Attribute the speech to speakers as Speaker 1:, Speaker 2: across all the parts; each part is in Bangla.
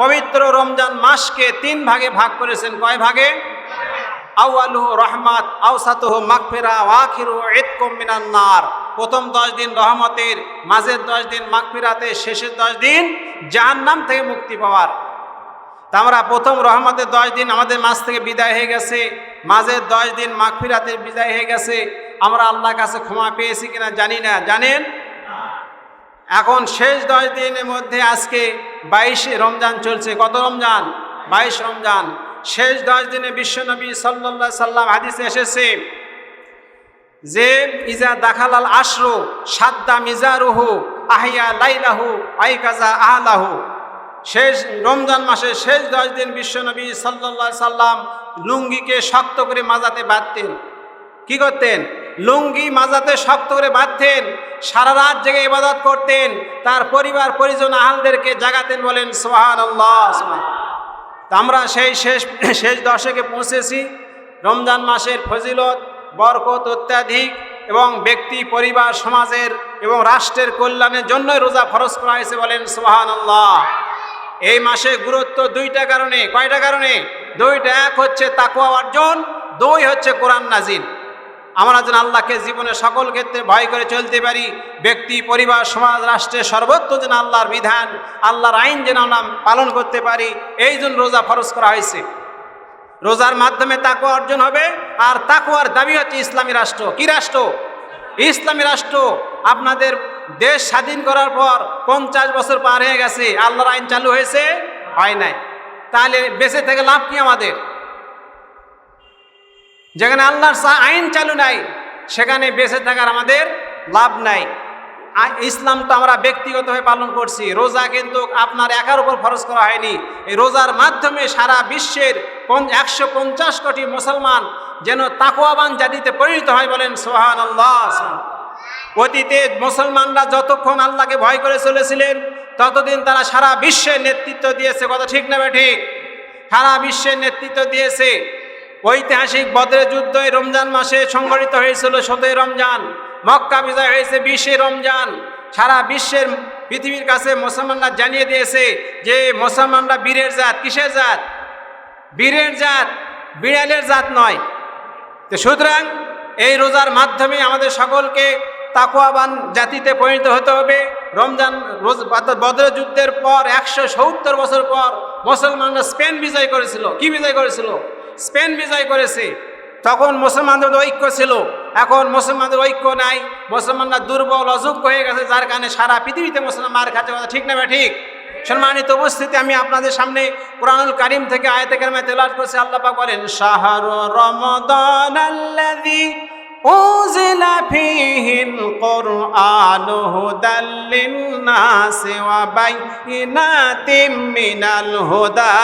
Speaker 1: পবিত্র রমজান মাসকে তিন ভাগে ভাগ করেছেন। কয় ভাগে? আউআলু রহমাত আউসাতুহু মাগফিরা ওয়াখিরু ইতকুম মিনান নার। প্রথম দশ দিন রহমতের, মাঝের দশ দিন মাগফিরাতে শেষের দশ দিন জাহান্নাম থেকে মুক্তি পাওয়ার। তা আমরা প্রথম রহমতের দশ দিন আমাদের মাছ থেকে বিদায় হয়ে গেছে, মাঝের দশ দিন মাগফিরাতের বিদায় হয়ে গেছে। আমরা আল্লাহর কাছে ক্ষমা পেয়েছি কিনা জানি না। জানেন এখন শেষ দশ দিনের মধ্যে আজকে বাইশে রমজান চলছে। কত রমজান? বাইশ রমজান। শেষ দশ দিনে বিশ্বনবী সাল্লাহ সাল্লাম হাদিসে এসেছে যে, ইজা দাখালাল আশরু সাদ্দা মিজারুহু আহিয়া লাইলাহু আইকাজা আহলাহু। শেষ রমজান মাসের শেষ দশ দিন বিশ্বনবী সাল্লাহ সাল্লাম লুঙ্গিকে শক্ত করে মাজাতে বাঁধতেন কি করতেন? লুঙ্গি মাজাতে শক্ত করে বাঁধতেন, সারা রাত জেগে ইবাদত করতেন, তার পরিবার পরিজন আহালদেরকে জাগাতেন বলেন সোহান আল্লাহ আমরা সেই শেষ শেষ দশকে পৌঁছেছি, রমজান মাসের ফজিলত, বরকত অত্যাধিক এবং ব্যক্তি, পরিবার, সমাজের এবং রাষ্ট্রের কল্যাণের জন্যই রোজা ফরজ করা হয়েছে বলেন সোহান আল্লাহ এই মাসে গুরুত্ব দুইটা কারণে, কয়টা কারণে? দুইটা, এক হচ্ছে তাকুয়া অর্জন, দুই হচ্ছে কোরআন নাজিল। আমরা যেন আল্লাহকে জীবনে সকল ক্ষেত্রে ভয় করে চলতে পারি। ব্যক্তি, পরিবার, সমাজ, রাষ্ট্রের সর্বত্র যেন আল্লাহর বিধান, আল্লাহর আইন যেন আমরা পালন করতে পারি, এই জন্য রোজা ফরজ করা হয়েছে। রোজার মাধ্যমে তাকুয়া অর্জন হবে, আর তাকুয়ার দাবি হচ্ছে ইসলামী রাষ্ট্র। কি রাষ্ট্র? ইসলামী রাষ্ট্র। আপনাদের দেশ স্বাধীন করার পর পঞ্চাশ বছর পার হয়ে গেছে। আল্লাহর আইন চালু হয়েছে? হয় নাই। তাহলে বেঁচে থেকে লাভ কি আমাদের? যেখানে আল্লাহর আইন চালু নাই, সেখানে বেঁচে থাকার আমাদের লাভ নাই। ইসলাম তো আমরা ব্যক্তিগতভাবে পালন করছি। রোজা কিন্তু আপনার একার উপর খরচ করা হয়নি। এই রোজার মাধ্যমে সারা বিশ্বের একশো পঞ্চাশ কোটি মুসলমান যেন তাকুয়াবান জাতিতে পরিণত হয় বলেন সোহান আল্লাহ অতীতে মুসলমানরা যতক্ষণ আল্লাহকে ভয় করে চলেছিলেন, ততদিন তারা সারা বিশ্বের নেতৃত্ব দিয়েছে। কথা ঠিক না ঠিক? সারা বিশ্বের নেতৃত্ব দিয়েছে। ঐতিহাসিক বদরের যুদ্ধ রমজান মাসে সংগঠিত হয়েছিল সতই রমজান, মক্কা বিজয় হয়েছে বিশে রমজান। সারা বিশ্বের পৃথিবীর কাছে মুসলমানরা জানিয়ে দিয়েছে যে মুসলমানরা বীরের জাত। কিসের জাত? বীরের জাত, বিড়ালের জাত নয়। তো সুতরাং এই রোজার মাধ্যমে আমাদের সকলকে তাকুয়াবান জাতিতে পরিণত হতে হবে। রমজান রোজ বদর যুদ্ধের পর একশো সত্তর বছর পর মুসলমানরা স্পেন বিজয় করেছিল। কি বিজয় করেছিল? স্পেন বিজয় করেছে। তখন মুসলমানদের ঐক্য ছিল। এখন মুসলমানদের ঐক্য নাই। মুসলমানরা দুর্বল অযোগ্য হয়ে গেছে, যার কারণে সারা পৃথিবীতে মুসলমান মার খাচ্ছে কথা ঠিক না ঠিক? সম্মানিত উপস্থিতি, আমি আপনাদের সামনে কোরআনুল কারিম থেকে আয়তে কারিমে তেলাওয়াত করছি। আল্লাহ বলেন, শাহরু রমাদান أنزل فيه القرآن هدى للناس وبينات من الهدى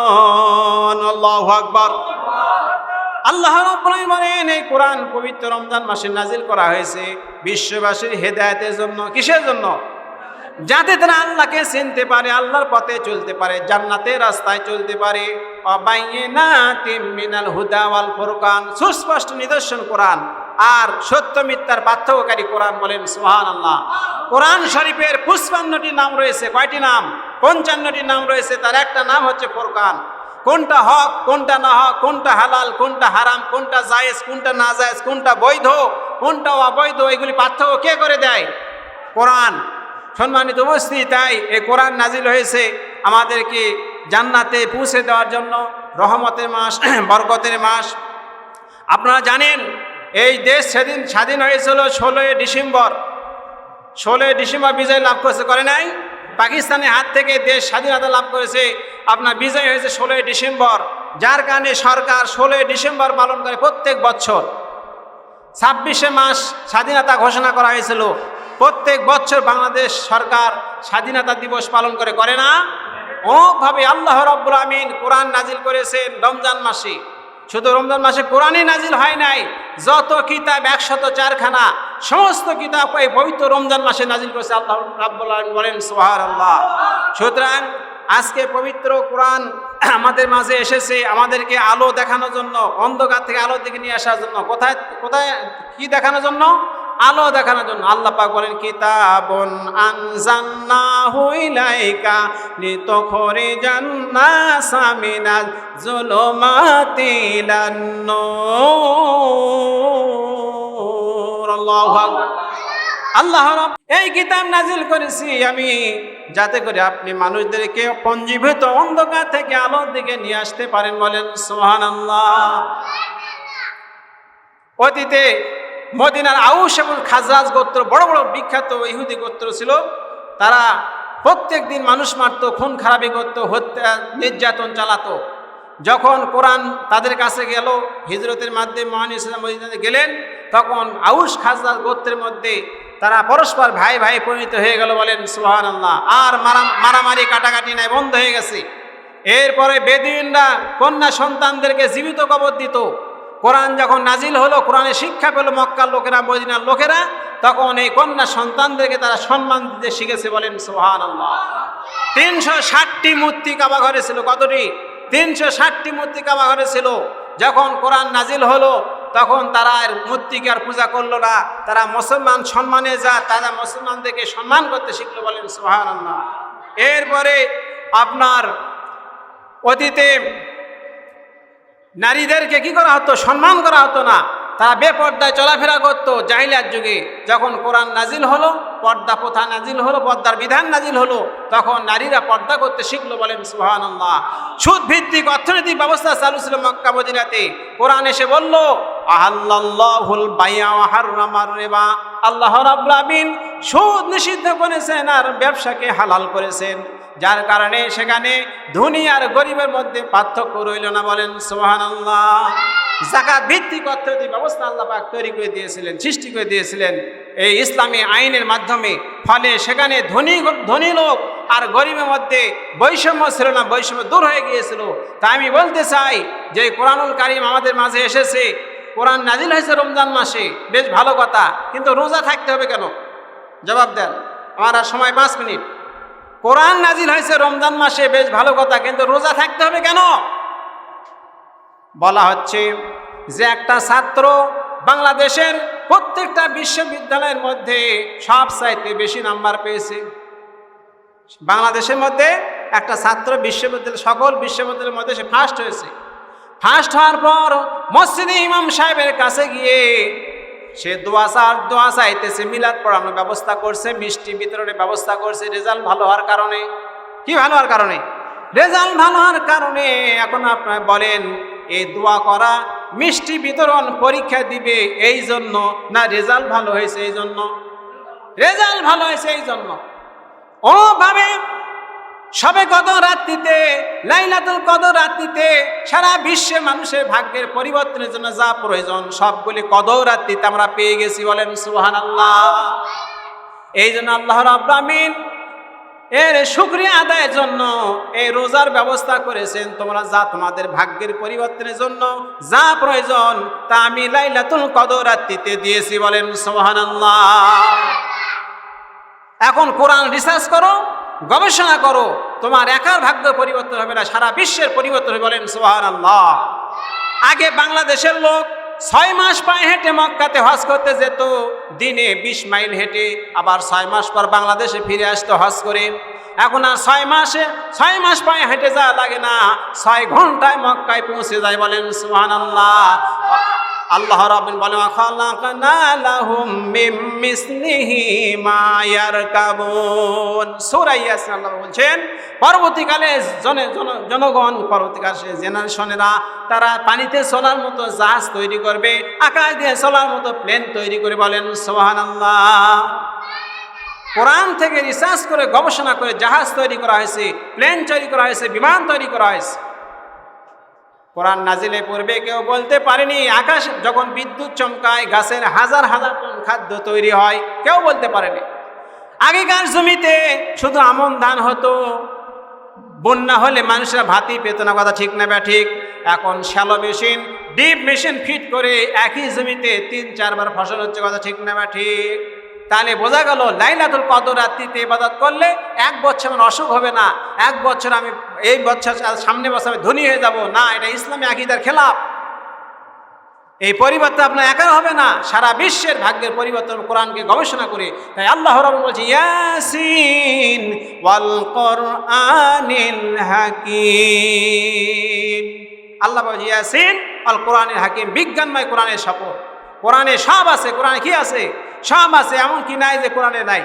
Speaker 1: والفرقان الله أكبر আল্লাহ রাব্বুল আলামিন বলেন এই কোরআন পবিত্র রমজান মাসে নাজিল করা হয়েছে বিশ্ববাসীর হেদায়েতের জন্য কিসের জন্য যাতে তারা আল্লাহকে চিনতে পারে, আল্লাহর পথে চলতে পারে, জান্নাতের রাস্তায় চলতে পারে। সুস্পষ্ট নিদর্শন কোরআন আর সত্য মিথ্যার পার্থক্যকারী কোরআন বলেন সুহান আল্লাহ কোরআন শরীফের পুষ্পান্নটি নাম রয়েছে, কয়টি নাম? পঞ্চান্নটি নাম রয়েছে, তার একটা নাম হচ্ছে ফোরকান। কোনটা হক, কোনটা না হক, কোনটা হালাল, কোনটা হারাম, কোনটা জায়েজ, কোনটা না জায়েজ, কোনটা বৈধ, কোনটা অবৈধ, এগুলি পার্থক্য কে করে দেয়? কোরআন। সম্মানিত উপস্থিতি, তাই এ কোরআন নাজিল হয়েছে আমাদেরকে জান্নাতে পৌঁছে দেওয়ার জন্য, রহমতের মাস, বরকতের মাস। আপনারা জানেন, এই দেশ সেদিন স্বাধীন হয়েছিল ষোলোই ডিসেম্বর। ষোলোই ডিসেম্বর বিজয় লাভ করেছে, করে নাই? পাকিস্তানের হাত থেকে দেশ স্বাধীনতা লাভ করেছে, আপনার বিজয় হয়েছে ষোলোই ডিসেম্বর। যার কারণে সরকার ষোলোই ডিসেম্বর পালন করে প্রত্যেক বছর। ছাব্বিশে মাস স্বাধীনতা ঘোষণা করা হয়েছিল প্রত্যেক বছর বাংলাদেশ সরকার স্বাধীনতা দিবস পালন করে করে না? অনেকভাবে আল্লাহ রব্বুল আমিন কোরআন নাজিল করেছেন রমজান মাসে। শুধু রমজান মাসে কোরআনই নাজিল হয় নাই, যত কিতাব একশত চারখানা, সমস্ত কিতাব এই পবিত্র রমজান মাসে নাজিল করেছে আল্লাহ রাব্বুল আলামিন বলেন সোহার আল্লাহ সুতরাং আজকে পবিত্র কোরআন আমাদের মাঝে এসেছে, আমাদেরকে আলো দেখানোর জন্য, অন্ধকার থেকে আলো দিকে নিয়ে আসার জন্য। কোথায় কোথায়, কি দেখানোর জন্য? আলো দেখানোর জন্য আল্লাহ পাক বলেন, কিতাবুন আনজালনাহু ইলাইকা লিতুখরিজান নাসা মিনাজ যুলুমাতি ইলান নূর। আল্লাহু আকবার। আল্লাহ এই কিতাব নাজিল করেছি আমি যাতে করে আপনি মানুষদেরকে পঞ্জীভূত অন্ধকার থেকে আলোর দিকে নিয়ে আসতে পারেন। বলেন সোহান আল্লাহ অতীতে মদিনার আউস এবং খাজরাজ গোত্র, বড় বড় বিখ্যাত ইহুদি গোত্র ছিল। তারা প্রত্যেক দিন মানুষ মারত, খুন খারাপি করতো, হত্যা, নির্যাতন চালাতো। যখন কোরআন তাদের কাছে গেল, হিজরতের মাধ্যমে মহান ইসলাম গেলেন, তখন আউস খাজরাজ গোত্রের মধ্যে তারা পরস্পর ভাই ভাই পরিণত হয়ে গেল বলেন সুহান আল্লাহ আর মারা, মারামারি কাটাকাটি নাই, বন্ধ হয়ে গেছে। এরপরে বেদিনরা কন্যা সন্তানদেরকে জীবিত কবর দিত। কোরআন যখন নাজিল হলো, কোরআনে শিক্ষা পেল মক্কার লোকেরা, মদিনার লোকেরা, তখন এই কন্যা সন্তানদেরকে তারা সম্মান দিতে শিখেছে বলেন সোহান তিনশো ষাটটি মূর্তি কাবা ঘরে ছিল, কতটি? তিনশো ষাটটি মূর্তি কাবা ঘরে ছিল। যখন কোরআন নাজিল হলো, তখন তারা আর মূর্তিকে আর পূজা করল না। তারা মুসলমান সম্মানে যা, তারা মুসলমানদেরকে সম্মান করতে শিখলো বলেন সোহান এরপরে আপনার অতীতে নারীদেরকে কি করা হতো? সম্মান করা হতো না। তারা বেপর্দায় চলাফেরা করতো জাহিলার যুগে। যখন কোরআন নাজিল হলো, পর্দা প্রথা নাজিল হলো, পর্দার বিধান নাজিল হলো, তখন নারীরা পর্দা করতে শিখলো বলেন সুহান আল্লাহ সুদ ভিত্তিক অর্থনৈতিক ব্যবস্থা চালু ছিল মক্কা মদিনাতে। কোরআন এসে বলল আহাল্লাহুল বাইয়া আল্লাহ সুদ নিষিদ্ধ করেছেন আর ব্যবসাকে হালাল করেছেন। যার কারণে সেখানে ধনী আর গরিবের মধ্যে পার্থক্য রইল না বলেন সোহান আল্লাহ জাকাত ভিত্তিক অর্থনৈতিক ব্যবস্থা আল্লাহ পাক তৈরি করে দিয়েছিলেন, সৃষ্টি করে দিয়েছিলেন। এই ইসলামী আইনের মাধ্যমে, ফলে সেখানে ধনী ধনী লোক আর গরিবের মধ্যে বৈষম্য ছিল না, বৈষম্য দূর হয়ে গিয়েছিল। তাই আমি বলতে চাই যে কোরআনুল কারিম আমাদের মাঝে এসেছে। কোরআন নাজিল হয়েছে রমজান মাসে, বেশ ভালো কথা, কিন্তু রোজা থাকতে হবে কেন? জবাব দেন। আমার আর সময় পাঁচ মিনিট। কোরআন নাজিল হয়েছে রমজান মাসে, বেশ ভালো কথা, কিন্তু রোজা থাকতে হবে কেন? বলা হচ্ছে যে একটা ছাত্র বাংলাদেশের প্রত্যেকটা বিশ্ববিদ্যালয়ের মধ্যে সব চাইতে বেশি নাম্বার পেয়েছে। বাংলাদেশের মধ্যে একটা ছাত্র বিশ্ববিদ্যালয়, সকল বিশ্ববিদ্যালয়ের মধ্যে সে ফার্স্ট হয়েছে। ফার্স্ট হওয়ার পর মসজিদে ইমাম সাহেবের কাছে গিয়ে সে দোয়া চার, দোয়া চাইতেছে, মিলাদ পড়ানোর ব্যবস্থা করছে, মিষ্টি বিতরণের ব্যবস্থা করছে, রেজাল্ট ভালো হওয়ার কারণে। কি ভালো হওয়ার কারণে? রেজাল্ট ভালো হওয়ার কারণে এখন আপনার বলেন এই দোয়া করা, মিষ্টি বিতরণ পরীক্ষা দিবে এই জন্য? না, রেজাল্ট ভালো হয়েছে এই জন্য। রেজাল্ট ভালো হয়েছে এই জন্য। ওভাবে সবে কত রাত্রিতে, লাইলাতুল কদর রাত্রিতে সারা বিশ্বে মানুষের ভাগ্যের পরিবর্তনের জন্য যা প্রয়োজন, সবগুলি কদর রাত্রিতে আমরা পেয়ে গেছি বলেন সুহান আল্লাহ এই জন্য আল্লাহ রাব্রামিন এর শুক্রিয়া আদায়ের জন্য এই রোজার ব্যবস্থা করেছেন, তোমরা যা তোমাদের ভাগ্যের পরিবর্তনের জন্য যা প্রয়োজন তা আমি লাইলাতুল কদর রাত্রিতে দিয়েছি বলেন সোহান আল্লাহ এখন কোরআন রিসার্চ করো গবেষণা করো, তোমার একার ভাগ্য পরিবর্তন হবে না, সারা বিশ্বের পরিবর্তন হবে বলেন সোহান আল্লাহ আগে বাংলাদেশের লোক ছয় মাস পায়ে হেঁটে মক্কাতে হজ করতে যেত, দিনে বিশ মাইল হেঁটে, আবার ছয় মাস পর বাংলাদেশে ফিরে আসতো হজ করে। এখন আর ছয় মাসে, ছয় মাস পায়ে হেঁটে যাওয়া লাগে না, ছয় ঘন্টায় মক্কায় পৌঁছে যায় বলেন সুহান আল্লাহ আল্লাহ ইয়াসিন, আল্লাহ বলছেন, পরবর্তীকালে জন, জন- জনগণ, পরবর্তীকালে জেনারেশনেরা, তারা পানিতে চলার মতো জাহাজ তৈরি করবে, আকাশ দিয়ে চলার মতো প্লেন তৈরি করে বলেন, সুবহানাল্লাহ। কোরআন থেকে রিসার্চ করে গবেষণা করে জাহাজ তৈরি করা হয়েছে, প্লেন তৈরি করা হয়েছে, বিমান তৈরি করা হয়েছে। কোরআন নাজিলে পড়বে কেউ বলতে পারেনি, আকাশ যখন বিদ্যুৎ চমকায়, গাছের হাজার হাজার টন খাদ্য তৈরি হয়, কেউ বলতে পারেনি। আগেকার জমিতে শুধু আমন ধান হতো, বন্যা হলে মানুষরা ভাতি পেত না, কথা ঠিক না ঠিক। এখন shallow machine, deep machine fit করে একই জমিতে তিন, চারবার ফসল হচ্ছে, কথা ঠিক না ঠিক। তাহলে বোঝা গেল লাইলাতুল কদর রাত্রিতে ইবাদত করলে এক বছর আমার অসুখ হবে না। এক বছর আমি এই বছর সামনে বছর আমি ধনী হয়ে যাব। না, এটা ইসলামী আকিদার খেলাফ। এই পরিবর্তন আপনার একা হবে না। সারা বিশ্বের ভাগ্যের পরিবর্তন কোরআনকে গবেষণা করে। তাই আল্লাহ রব বলছে, ইয়াসিন ওয়াল কোরআনিল হাকিম। আল্লাহ বলছে, ইয়াসিন আল কোরআনের হাকিম। বিজ্ঞানময় কোরআনের শপথ। কোরআনে সব আছে। কোরআনে কি আছে? সব আছে এমন কি নাই যে কোরআনে নাই।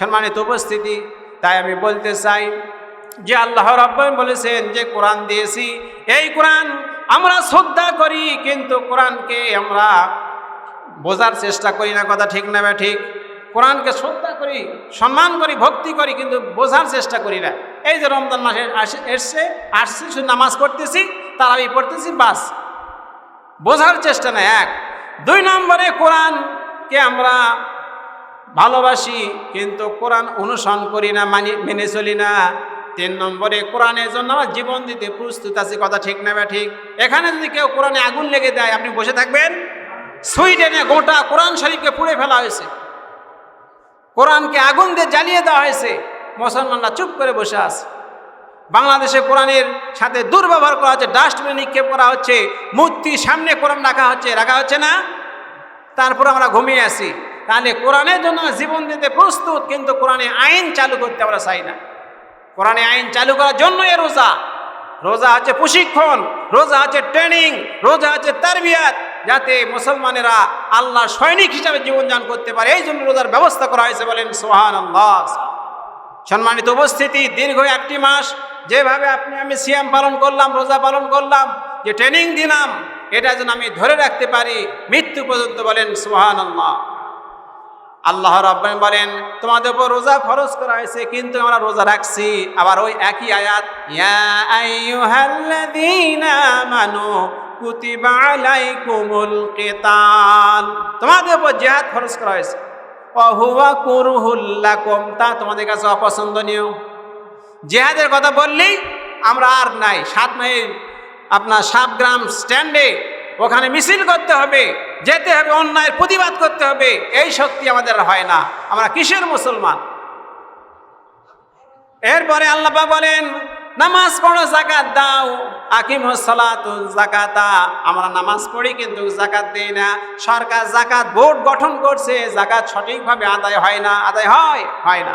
Speaker 1: সম্মানিত উপস্থিতি, তাই আমি বলতে চাই যে আল্লাহ রব্বান বলেছেন যে কোরআন দিয়েছি, এই কোরআন আমরা শ্রদ্ধা করি, কিন্তু কোরআনকে আমরা বোঝার চেষ্টা করি না, কথা ঠিক না ঠিক। কোরআনকে শ্রদ্ধা করি, সম্মান করি, ভক্তি করি, কিন্তু বোঝার চেষ্টা করি না। এই যে রমজান মাসে এসছে, আসছি, শুধু নামাজ পড়তেছি, তারাবি পড়তেছি, বাস। বোঝার চেষ্টা না এক। দুই নম্বরে কোরআনকে আমরা ভালোবাসি, কিন্তু কোরআন অনুসরণ করি না, মানি, মেনে চলি না। তিন নম্বরে, কোরআনের জন্য আমার জীবন দিতে প্রস্তুত আছি, কথা ঠিক না ঠিক? এখানে যদি কেউ কোরআনে আগুন লেগে দেয়, আপনি বসে থাকবেন? সুইডেনে গোটা কোরআন শরীফকে পুড়ে ফেলা হয়েছে। কোরআনকে আগুন দিয়ে জ্বালিয়ে দেওয়া হয়েছে। মুসলমানরা চুপ করে বসে আছে। বাংলাদেশে কোরআনের সাথে দুর্ব্যবহার করা হচ্ছে, ডাস্টবিনে নিক্ষেপ করা হচ্ছে মূর্তি সামনে কোরআন রাখা হচ্ছে রাখা হচ্ছে না? তারপর আমরা ঘুমিয়ে আসি তাহলে কোরআনের জন্য জীবন দিতে প্রস্তুত, কিন্তু কোরআনে আইন চালু করতে আমরা চাই না। কোরআনে আইন চালু করার জন্যই রোজা। রোজা হচ্ছে প্রশিক্ষণ, রোজা হচ্ছে ট্রেনিং, রোজা হচ্ছে তারবিয়াত, যাতে মুসলমানেরা আল্লাহ সৈনিক হিসাবে জীবনযাপন করতে পারে। এই জন্য রোজার ব্যবস্থা করা হয়েছে বলেন সোহান আল্লাহ সম্মানিত উপস্থিতি, দীর্ঘ একটি মাস, যেভাবে আপনি আমি সিয়াম পালন করলাম, রোজা পালন করলাম, যে ট্রেনিং দিলাম এটা যেন আমি ধরে রাখতে পারি, মৃত্যু পর্যন্ত বলেন সোহান আল্লাহ আল্লাহ বলেন, তোমাদের উপর রোজা ফরজ করা হয়েছে, কিন্তু আমরা রোজা রাখছি। আবার ওই একই আয়াত, ইয়া তোমাদের উপর জিহাদ ফরজ করা হয়েছে। অহুয়া কুরহুল লাকুম, তা তোমাদের কাছে অপছন্দনীয়। জেহাদের কথা বললেই আমরা আর নাই, সাত নাই আপনার সাতগ্রাম স্ট্যান্ডে ওখানে মিছিল করতে হবে, যেতে হবে, অন্যায়ের প্রতিবাদ করতে হবে, এই শক্তি আমাদের হয় না। আমরা কিসের মুসলমান? এরপরে আল্লাহ বলেন, নামাজ পড়ো জাকাত দাও আকিম জাকাতা আমরা নামাজ পড়ি কিন্তু জাকাত দেই না। সরকার জাকাত বোর্ড গঠন করছে জাকাত সঠিকভাবে আদায় হয় না, আদায় হয় হয় না।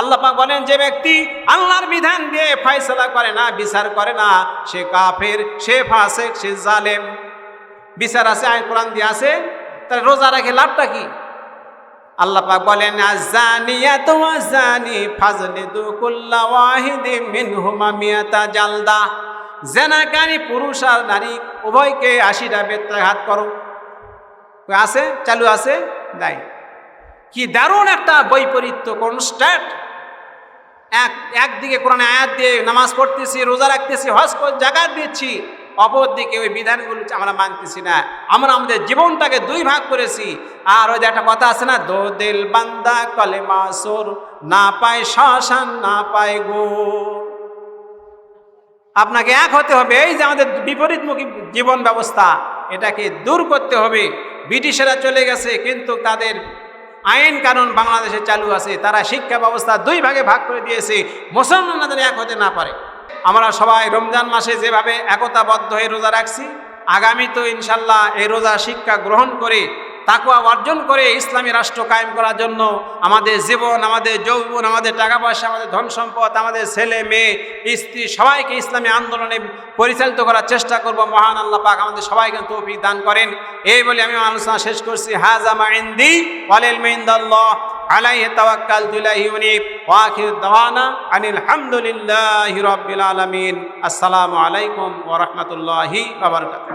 Speaker 1: আল্লাহ বলেন, যে ব্যক্তি আল্লাহর বিধান দিয়ে ফয়সালা করে না, বিচার করে না, সে কাফের, সে ফাসিক, সে জালেম। বিচার আছে আইন কোরআন দিয়ে আছে। তাহলে রোজা রাখে লাভটা কি? আল্লাহ বলেন, আজানিয়াতু আজানি ফাজলিদু কুল্লা ওয়াহিদিম মিনহুমা মিয়াতা জালদা। জেনাকারী পুরুষ আর নারী উভয়কে আশিটা বেত্রাঘাত করো। আছে? চালু আছে? নাই। কি দারুণ একটা বৈপরীত্য কনস্ট্যান্ট। এক, একদিকে কোরআনে আয়াত দিয়ে নামাজ পড়তেছি, রোজা রাখতেছি, হজ জাকাত দিচ্ছি অপরদিকে ওই বিধানগুলো আমরা মানতেছি না। আমরা আমাদের জীবনটাকে দুই ভাগ করেছি। আর ওই যে একটা কথা আছে না, দো দিল বান্দা কলে মাসুর না পায় শ্মশান না পায় গো আপনাকে এক হতে হবে, এই যে আমাদের বিপরীতমুখী জীবন ব্যবস্থা, এটাকে দূর করতে হবে। ব্রিটিশেরা চলে গেছে, কিন্তু তাদের আইন কানুন বাংলাদেশে চালু আছে, তারা শিক্ষা ব্যবস্থা দুই ভাগে ভাগ করে দিয়েছে, মুসলমানদের এক হতে না পারে। আমরা সবাই রমজান মাসে যেভাবে একতাবদ্ধ হয়ে রোজা রাখছি আগামী তো ইনশাল্লাহ এই রোজা শিক্ষা গ্রহণ করে তাকুয়া অর্জন করে ইসলামী রাষ্ট্র কায়েম করার জন্য আমাদের জীবন, আমাদের যৌবন, আমাদের টাকা পয়সা আমাদের ধন সম্পদ, আমাদের ছেলে, মেয়ে, স্ত্রী সবাইকে ইসলামী আন্দোলনে পরিচালিত করার চেষ্টা করব। মহান আল্লাহ পাক আমাদের সবাইকে তৌফিক দান করেন। এই বলে আমি আলোচনা শেষ করছি। হাজামা ইন্দি ওয়ালিল মিন্দাল্লাহ আলাইহি তাওয়াক্কালতু ইলাইহি উনীব ওয়া আখির দাওয়ানা আনিল হামদুলিল্লাহি রাব্বিল আলামিন। আসসালামু আলাইকুম ওয়া রাহমাতুল্লাহি ওয়া বারাকাতুহু।